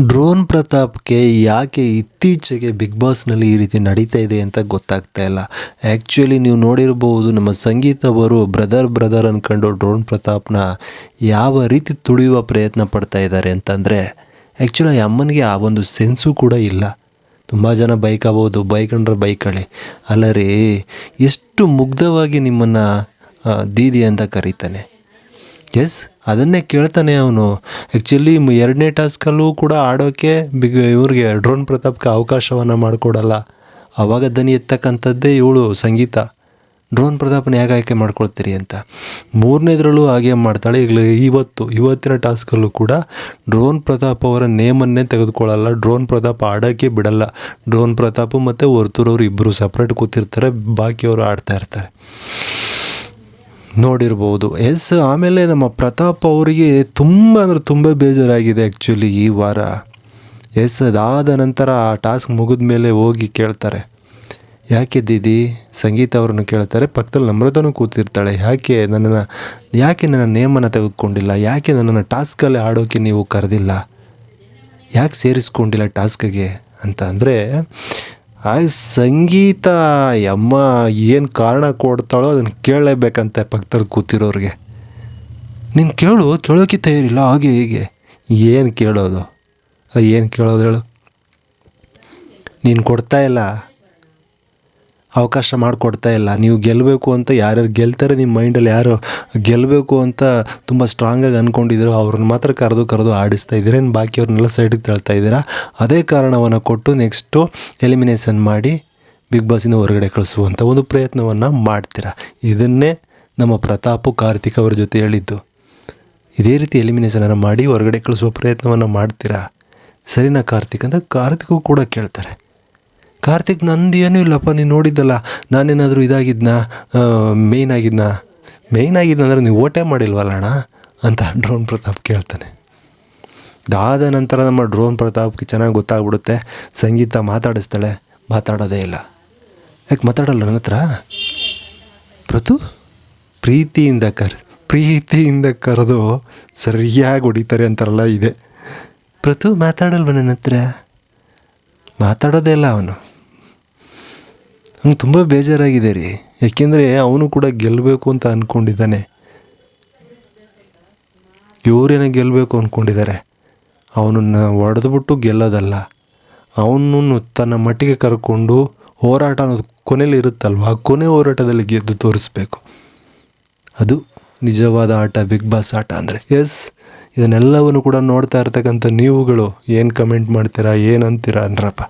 Drone ಪ್ರತಾಪ್ಗೆ ಯಾಕೆ ಇತ್ತೀಚೆಗೆ big ಬಾಸ್ನಲ್ಲಿ ಈ ರೀತಿ ನಡೀತಾ ಇದೆ ಅಂತ ಗೊತ್ತಾಗ್ತಾ ಇಲ್ಲ. ಆ್ಯಕ್ಚುಲಿ ನೀವು ನೋಡಿರ್ಬೋದು ನಮ್ಮ ಸಂಗೀತ ಅವರು ಬ್ರದರ್ ಬ್ರದರ್ ಅಂದ್ಕೊಂಡು ಡ್ರೋನ್ ಪ್ರತಾಪ್ನ ಯಾವ ರೀತಿ ತುಳಿಯುವ ಪ್ರಯತ್ನ ಪಡ್ತಾ ಇದ್ದಾರೆ ಅಂತಂದರೆ ಆ್ಯಕ್ಚುಲಿ ಅಮ್ಮನಿಗೆ ಆ ಒಂದು ಸೆನ್ಸು ಕೂಡ ಇಲ್ಲ. ತುಂಬ ಜನ ಬೈಕಬೋದು ಬೈಕಂಡ್ರೆ ಬೈಕಳಿ. ಅಲ್ಲ ರೀ ಎಷ್ಟು ಮುಗ್ಧವಾಗಿ ನಿಮ್ಮನ್ನು ದೀದಿ ಅಂತ ಕರೀತಾನೆ. ಎಸ್ ಅದನ್ನೇ ಕೇಳ್ತಾನೆ ಅವನು. ಆ್ಯಕ್ಚುಲಿ ಎರಡನೇ ಟಾಸ್ಕಲ್ಲೂ ಕೂಡ ಆಡೋಕ್ಕೆ ಬಿಗ್ ಇವ್ರಿಗೆ ಡ್ರೋನ್ ಪ್ರತಾಪ್ಗೆ ಅವಕಾಶವನ್ನು ಮಾಡಿಕೊಡಲ್ಲ. ಅವಾಗ ದನಿ ಎತ್ತಕ್ಕಂಥದ್ದೇ ಇವಳು ಸಂಗೀತ. ಡ್ರೋನ್ ಪ್ರತಾಪ್ನ ಹೇಗೆ ಆಯ್ಕೆ ಮಾಡ್ಕೊಳ್ತೀರಿ ಅಂತ. ಮೂರನೇದ್ರಲ್ಲೂ ಹಾಗೆ ಮಾಡ್ತಾಳೆ. ಈಗ ಇವತ್ತು, ಇವತ್ತಿನ ಟಾಸ್ಕಲ್ಲೂ ಕೂಡ ಡ್ರೋನ್ ಪ್ರತಾಪ್ ಅವರ ನೇಮನ್ನೇ ತೆಗೆದುಕೊಳ್ಳಲ್ಲ. ಡ್ರೋನ್ ಪ್ರತಾಪ್ ಆಡೋಕ್ಕೆ ಬಿಡಲ್ಲ. ಡ್ರೋನ್ ಪ್ರತಾಪ್ ಮತ್ತು ಅವರು ಇಬ್ಬರು ಸಪ್ರೇಟ್ ಕೂತಿರ್ತಾರೆ. ಬಾಕಿಯವರು ಆಡ್ತಾ ಇರ್ತಾರೆ. ನೋಡಿರ್ಬೋದು. ಎಸ್, ಆಮೇಲೆ ನಮ್ಮ ಪ್ರತಾಪ್ ಅವರಿಗೆ ತುಂಬ ಅಂದರೆ ತುಂಬ ಬೇಜಾರಾಗಿದೆ ಆ್ಯಕ್ಚುಲಿ ಈ ವಾರ. ಎಸ್, ಅದಾದ ನಂತರ ಆ ಟಾಸ್ಕ್ ಮುಗಿದ ಮೇಲೆ ಹೋಗಿ ಕೇಳ್ತಾರೆ. ಯಾಕೆ ದೀದಿ? ಸಂಗೀತ ಅವ್ರನ್ನು ಕೇಳ್ತಾರೆ. ಪಕ್ಕದಲ್ಲಿ ನಮ್ರತನೂ ಕೂತಿರ್ತಾಳೆ. ಯಾಕೆ ನನ್ನನ್ನು, ಯಾಕೆ ನನ್ನ ನೇಮನ್ನು ತೆಗೆದುಕೊಂಡಿಲ್ಲ? ಯಾಕೆ ನನ್ನನ್ನು ಟಾಸ್ಕಲ್ಲಿ ಆಡೋಕ್ಕೆ ನೀವು ಕರೆದಿಲ್ಲ? ಯಾಕೆ ಸೇರಿಸ್ಕೊಂಡಿಲ್ಲ ಟಾಸ್ಕ್ಗೆ ಅಂತ ಅಂದರೆ ಆ ಸಂಗೀತ ಅಮ್ಮ ಏನು ಕಾರಣ ಕೊಡ್ತಾಳೋ ಅದನ್ನು ಕೇಳಲೇಬೇಕಂತೆ ಪಕ್ಕದಲ್ಲಿ ಕೂತಿರೋರಿಗೆ. ನೀನು ಕೇಳು, ಕೇಳೋಕೆ ತಯಾರಿಲ್ಲ, ಹಾಗೆ ಹೀಗೆ. ಏನು ಕೇಳೋದು? ಏನು ಕೇಳೋದು ಹೇಳು. ನೀನು ಕೊಡ್ತಾ ಇಲ್ಲ? ಅವಕಾಶ ಮಾಡಿಕೊಡ್ತಾ ಇಲ್ಲ. ನೀವು ಗೆಲ್ಲಬೇಕು ಅಂತ ಯಾರ್ಯಾರು ಗೆಲ್ತಾರೆ, ನಿಮ್ಮ ಮೈಂಡಲ್ಲಿ ಯಾರು ಗೆಲ್ಲಬೇಕು ಅಂತ ತುಂಬ ಸ್ಟ್ರಾಂಗಾಗಿ ಅಂದ್ಕೊಂಡಿದ್ರು ಅವ್ರನ್ನ ಮಾತ್ರ ಕರೆದು ಕರೆದು ಆಡಿಸ್ತಾ ಇದ್ದಿರೇನು ಬಾಕಿ ಅವ್ರನ್ನೆಲ್ಲ ಸೈಡಿಗೆ ತಳ್ತಾ ಇದ್ದೀರಾ. ಅದೇ ಕಾರಣವನ್ನು ಕೊಟ್ಟು ನೆಕ್ಸ್ಟು ಎಲಿಮಿನೇಷನ್ ಮಾಡಿ ಬಿಗ್ ಬಾಸಿಂದ ಹೊರಗಡೆ ಕಳಿಸುವಂಥ ಒಂದು ಪ್ರಯತ್ನವನ್ನು ಮಾಡ್ತೀರಾ. ಇದನ್ನೇ ನಮ್ಮ ಪ್ರತಾಪು ಕಾರ್ತಿಕ್ ಅವರ ಜೊತೆ ಹೇಳಿದ್ದು. ಇದೇ ರೀತಿ ಎಲಿಮಿನೇಷನನ್ನು ಮಾಡಿ ಹೊರಗಡೆ ಕಳಿಸುವ ಪ್ರಯತ್ನವನ್ನು ಮಾಡ್ತೀರಾ? ಸರಿನಾ ಕಾರ್ತಿಕ್ ಅಂತ ಕಾರ್ತಿಕ್ಗೂ ಕೂಡ ಕೇಳ್ತಾರೆ. ಕಾರ್ತಿಕ್, ನಂದು ಏನೂ ಇಲ್ಲಪ್ಪ, ನೀನು ನೋಡಿದ್ದಲ್ಲ, ನಾನೇನಾದರೂ ಇದಾಗಿದ್ನಾ? ಮೇಯ್ನ್ ಆಗಿದ್ನ? ಮೇಯ್ನ್ ಆಗಿದ್ನಂದ್ರೆ ನೀವು ಓಟೇ ಮಾಡಿಲ್ವಲ್ಲ ಅಣ್ಣ? ಅಂತ ಡ್ರೋನ್ ಪ್ರತಾಪ್ ಕೇಳ್ತಾನೆ. ಇದಾದ ನಂತರ ನಮ್ಮ ಡ್ರೋನ್ ಪ್ರತಾಪ್ಗೆ ಚೆನ್ನಾಗಿ ಗೊತ್ತಾಗ್ಬಿಡುತ್ತೆ. ಸಂಗೀತ ಮಾತಾಡಿಸ್ತಾಳೆ, ಮಾತಾಡೋದೇ ಇಲ್ಲ. ಯಾಕೆ ಮಾತಾಡಲ್ಲ ನನ್ನ ಹತ್ರ? ಪ್ರತು, ಪ್ರೀತಿಯಿಂದ ಕರ್, ಪ್ರೀತಿಯಿಂದ ಕರೆದು ಸರಿಯಾಗಿ ಹೊಡಿತಾರೆ ಅಂತಾರಲ್ಲ ಇದೆ. ಪ್ರತು, ಮಾತಾಡಲ್ವ ನನ್ನ ಹತ್ರ? ಮಾತಾಡೋದೇ ಇಲ್ಲ ಅವನು. ಹಂಗೆ ತುಂಬ ಬೇಜಾರಾಗಿದೆ ರೀ. ಏಕೆಂದರೆ ಅವನು ಕೂಡ ಗೆಲ್ಲಬೇಕು ಅಂತ ಅಂದ್ಕೊಂಡಿದ್ದಾನೆ ಇವರೇನೋ ಗೆಲ್ಲಬೇಕು ಅಂದ್ಕೊಂಡಿದ್ದಾರೆ ಅವನನ್ನು ಹೊಡೆದ್ಬಿಟ್ಟು ಗೆಲ್ಲೋದಲ್ಲ. ಅವನನ್ನು ತನ್ನ ಮಟ್ಟಿಗೆ ಕರ್ಕೊಂಡು ಹೋರಾಟ ಅನ್ನೋದು ಕೊನೆಯಲ್ಲಿ ಇರುತ್ತಲ್ವ? ಆ ಕೊನೆ ಹೋರಾಟದಲ್ಲಿ ಗೆದ್ದು ತೋರಿಸ್ಬೇಕು. ಅದು ನಿಜವಾದ ಆಟ, ಬಿಗ್ ಬಾಸ್ ಆಟ ಅಂದರೆ. ಎಸ್, ಇದನ್ನೆಲ್ಲವನ್ನು ಕೂಡ ನೋಡ್ತಾ ಇರ್ತಕ್ಕಂಥ ನೀವುಗಳು ಏನು ಕಮೆಂಟ್ ಮಾಡ್ತೀರಾ ಏನು ಅಂತೀರಾ ಅನ್ರಪ್ಪ.